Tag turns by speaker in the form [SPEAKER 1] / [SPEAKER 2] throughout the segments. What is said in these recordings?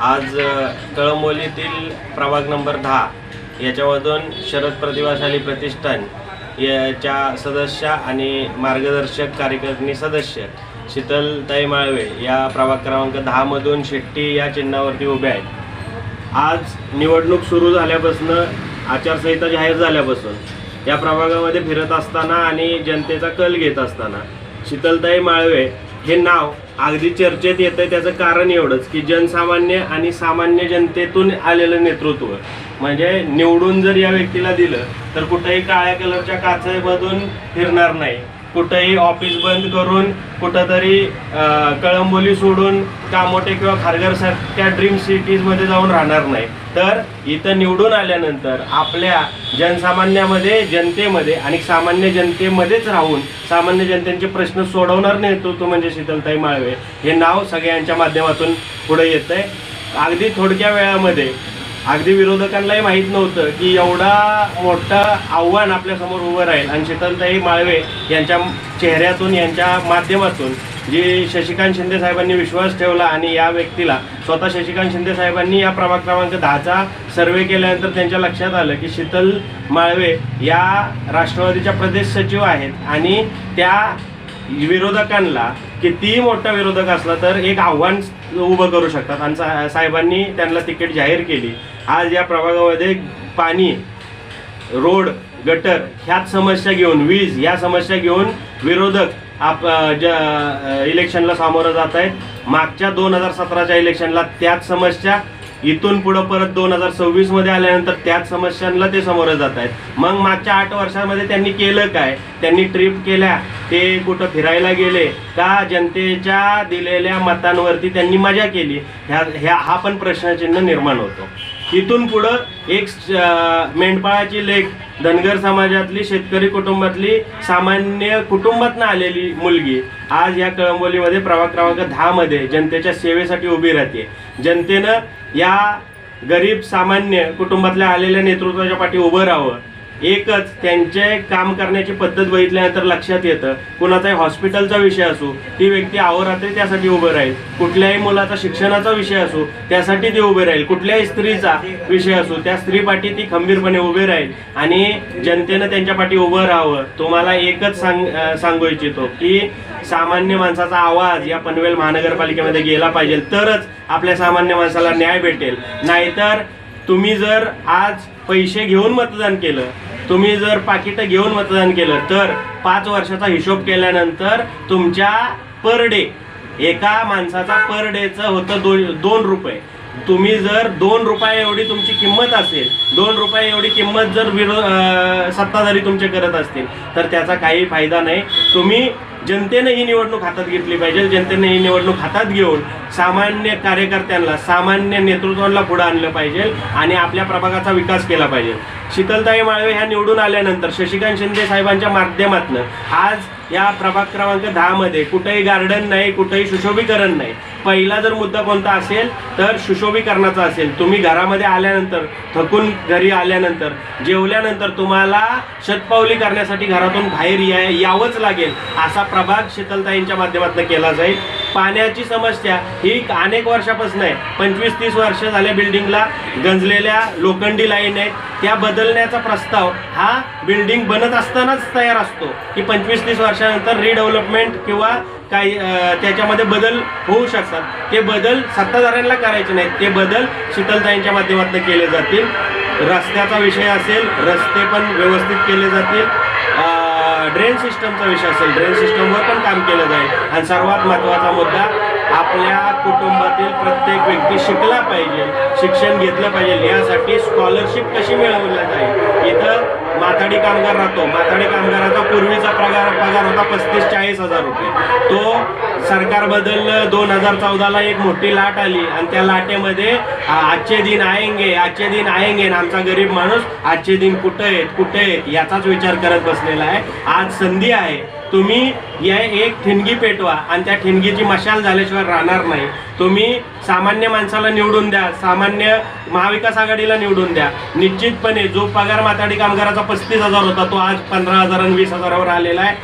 [SPEAKER 1] आज कळंबोलीतील प्रभाग नंबर दहा याच्यामधून शरद प्रतिभाशाली प्रतिष्ठान याच्या सदस्य आणि मार्गदर्शक कार्यकारिणी सदस्य शीतलताई माळवे या प्रभाग क्रमांक दहामधून शेट्टी या चिन्हावरती उभे आहेत. आज निवडणूक सुरू झाल्यापासून आचारसंहिता जाहीर झाल्यापासून या प्रभागामध्ये फिरत असताना आणि जनतेचा कल घेत असताना शीतलताई माळवे हे नाव अगदी चर्चेत येतं त्याचं कारण एवढंच की जनसामान्य आणि सामान्य जनतेतून आलेलं नेतृत्व. म्हणजे निवडून जर या व्यक्तीला दिलं तर कुठेही काळ्या कलरच्या काचेमधून फिरणार नाही. कुठंही ऑफिस बंद करून कुठंतरी कळंबोली सोडून कामोटे किंवा खारघरसारख्या ड्रीम सिटीजमध्ये जाऊन राहणार नाही. तर इथं निवडून आल्यानंतर आपल्या जनसामान्यामध्ये जनतेमध्ये आणि सामान्य जनतेमध्येच राहून सामान्य जनतेचे प्रश्न सोडवणार नेतृत्व म्हणजे शीतलताई माळवे. हे नाव सगळ्यांच्या माध्यमातून पुढे येत आहे अगदी थोडक्या वेळामध्ये अगदी विरोधकांनाही माहीत नव्हतं की एवढा मोठं आव्हान आपल्यासमोर उभं राहील. आणि शीतलताई माळवे यांच्या चेहऱ्यातून यांच्या माध्यमातून जी शशिकांत शिंदे साहेबांनी विश्वास ठेवला आणि या व्यक्तीला स्वतः शशिकांत शिंदे साहेबांनी या प्रभाग क्रमांक दहाचा सर्वे केल्यानंतर त्यांच्या लक्षात आलं की शीतल माळवे या राष्ट्रवादीच्या प्रदेश सचिव आहेत आणि त्या विरोधकांना कितीही मोठा विरोधक असला तर एक आव्हान उभं करू शकतात. आणि सा- साहेबांनी त्यांना तिकीट जाहीर केली. आज या प्रभागामध्ये पाणी रोड गटर ह्याच समस्या घेऊन वीज ह्या समस्या घेऊन विरोधक आप ज्या ज इलेक्शनला सामोरं जात आहेत. मागच्या दोन हजार सतराच्या इलेक्शनला त्याच समस्या इथून पुढं परत दोन हजार सव्वीसमध्ये आल्यानंतर त्याच समस्यांना ते सामोरं जात आहेत. मग मागच्या आठ वर्षामध्ये त्यांनी केलं काय? त्यांनी ट्रिप केल्या ते कुठं फिरायला गेले का? जनतेच्या दिलेल्या मतांवरती त्यांनी मजा केली. ह्या ह्या हा पण प्रश्नचिन्ह निर्माण होतो. इथून पुढं एक मेंढपाळाची लेख धनगर समाजातली शेतकरी कुटुंबातली सामान्य कुटुंबातनं आलेली मुलगी आज या कळंबोलीमध्ये प्रभाग क्रमांक दहामध्ये जनतेच्या सेवेसाठी उभी राहते. जनतेनं या गरीब सामान्य कुटुंबातल्या आलेल्या नेतृत्वाच्या पाठी उभं राहावं. एकच त्यांचे काम करण्याची पद्धत बघितल्यानंतर लक्षात येतं. कुणाचाही हॉस्पिटलचा विषय असो ती व्यक्ती अहोरात्री त्यासाठी उभं राहील. कुठल्याही मुलाचा शिक्षणाचा विषय असो त्यासाठी ती उभे राहील. कुठल्याही स्त्रीचा विषय असो त्या स्त्रीपाठी ती खंबीरपणे उभे राहील. आणि जनतेनं त्यांच्या पाठी उभं राहावं. तुम्हाला एकच सांग सांगू इच्छितो की सामान्य माणसाचा आवाज या पनवेल महानगरपालिकेमध्ये गेला पाहिजे. तरच आपल्या सामान्य माणसाला न्याय भेटेल. नाहीतर तुम्ही जर आज पैसे घेऊन मतदान केलं तुम्ही जर पाकिटं घेऊन मतदान केलं तर पाच वर्षाचा हिशोब केल्यानंतर तुमच्या पर डे एका माणसाचा पर डेचं होतं दो दोन रुपये. तुम्ही जर दोन रुपये एवढी तुमची किंमत असेल दोन रुपये एवढी किंमत जर विरो सत्ताधारी तुमचे करत असतील तर त्याचा काही फायदा नाही. तुम्ही जनतेनं ही निवडणूक हातात घेतली पाहिजे. जनतेने ही निवडणूक हातात घेऊन सामान्य कार्यकर्त्यांना सामान्य नेतृत्वाला पुढे आणलं पाहिजे आणि आपल्या प्रभागाचा विकास केला पाहिजे. शीतलताई माळवे ह्या निवडून आल्यानंतर शशिकांत शिंदे साहेबांच्या माध्यमातून आज या प्रभाग क्रमांक दहामध्ये कुठेही गार्डन नाही कुठेही सुशोभीकरण नाही. पहिला जर मुद्दा कोणता असेल तर सुशोभीकरणाचा असेल. तुम्ही घरामध्ये आल्यानंतर थकून घरी आल्यानंतर जेवल्यानंतर तुम्हाला शतपावली करण्यासाठी घरातून बाहेर या यावंच लागेल असा प्रभाग शीतलताईंच्या माध्यमातून केला जाईल. पाण्याची समस्या ही अनेक वर्षापासून आहे. पंचवीस तीस वर्ष झाल्या बिल्डिंगला गंजलेल्या लोखंडी लाईन आहेत. त्या बदलण्याचा प्रस्ताव हा बिल्डिंग बनत असतानाच तयार असतो. की पंचवीस तीस वर्षानंतर रिडेव्हलपमेंट किंवा काही त्याच्यामध्ये बदल होऊ शकतात. ते बदल सत्ताधाऱ्यांना करायचे नाहीत. ते बदल शीतलताईंच्या माध्यमातून केले जातील. रस्त्याचा विषय असेल रस्ते पण व्यवस्थित केले जातील. ड्रेन सिस्टमचा विषय असेल ड्रेन सिस्टमवर पण काम केलं जाईल. आणि सर्वात महत्त्वाचा मुद्दा आपल्या कुटुंबातील प्रत्येक व्यक्ती शिकला पाहिजे शिक्षण घेतलं पाहिजे यासाठी स्कॉलरशिप कशी मिळवली जाईल? इथं माथाडी कामगार राहतो. माथाडी कामगाराचा पूर्वीचा पगार पगार होता पस्तीस चाळीस हजार रुपये. तो सरकार बदललं दोन हजार चौदाला एक मोठी लाट आली आणि त्या लाटेमध्ये आजचे दिन आएंगे आजचे दिन आएंगे आणि आमचा गरीब माणूस. आजचे दिन कुठं आहेत कुठं आहेत? याचाच विचार करत बसलेला आहे. आज संधी आहे. तुम्ही या एक ठिणगी पेटवा आणि त्या ठिणगीची मशाल झाल्याशिवाय राहणार नाही. तुम्ही सामान्य माणसाला निवडून द्या सामान्य महाविकास आघाडीला निवडून द्या. निश्चितपणे जो पगार माथाडी कामगाराचा पस्तीस हजार होता तो आज पंधरा हजार आणि वीस हजारावर आलेला आहे.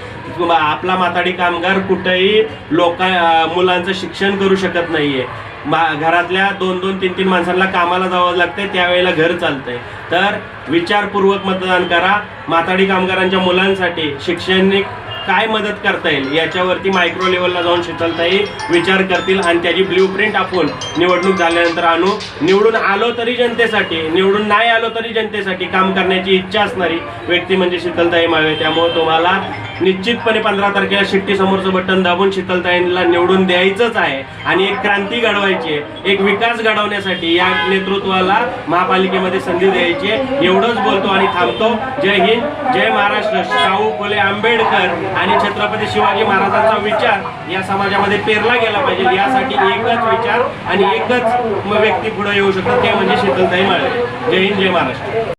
[SPEAKER 1] आपला माथाडी कामगार कुठेही लोका मुलांचं शिक्षण करू शकत नाहीये. मा घरातल्या दोन दोन तीन तीन माणसांना कामाला जावं लागतंय त्यावेळेला घर चालतंय. तर विचारपूर्वक मतदान करा. माथाडी कामगारांच्या मुलांसाठी शैक्षणिक काय मदत करता येईल? याच्यावरती मायक्रो लेवलला जाऊन शीतलताई विचार करतील आणि त्याची ब्ल्यू प्रिंट आपण निवडणूक झाल्यानंतर आणू. निवडून आलो तरी जनतेसाठी निवडून नाही आलो तरी जनतेसाठी काम करण्याची इच्छा असणारी व्यक्ती म्हणजे शीतलताई माळवे. त्यामुळे तुम्हाला निश्चितपणे पंधरा तारखेला शिट्टी समोरचं बटन दाबून शीतलताईंना निवडून द्यायचंच आहे. आणि एक क्रांती घडवायची आहे. एक विकास घडवण्यासाठी या नेतृत्वाला महापालिकेमध्ये संधी द्यायची आहे. एवढंच बोलतो आणि थांबतो. जय हिंद जय महाराष्ट्र. शाहू फुले आंबेडकर आणि छत्रपती शिवाजी महाराजांचा विचार या समाजामध्ये पेरला गेला पाहिजे. यासाठी एकच विचार आणि एकच व्यक्ती पुढे येऊ शकतात. ते म्हणजे शीतलताई माळे जय हिंद जय महाराष्ट्र.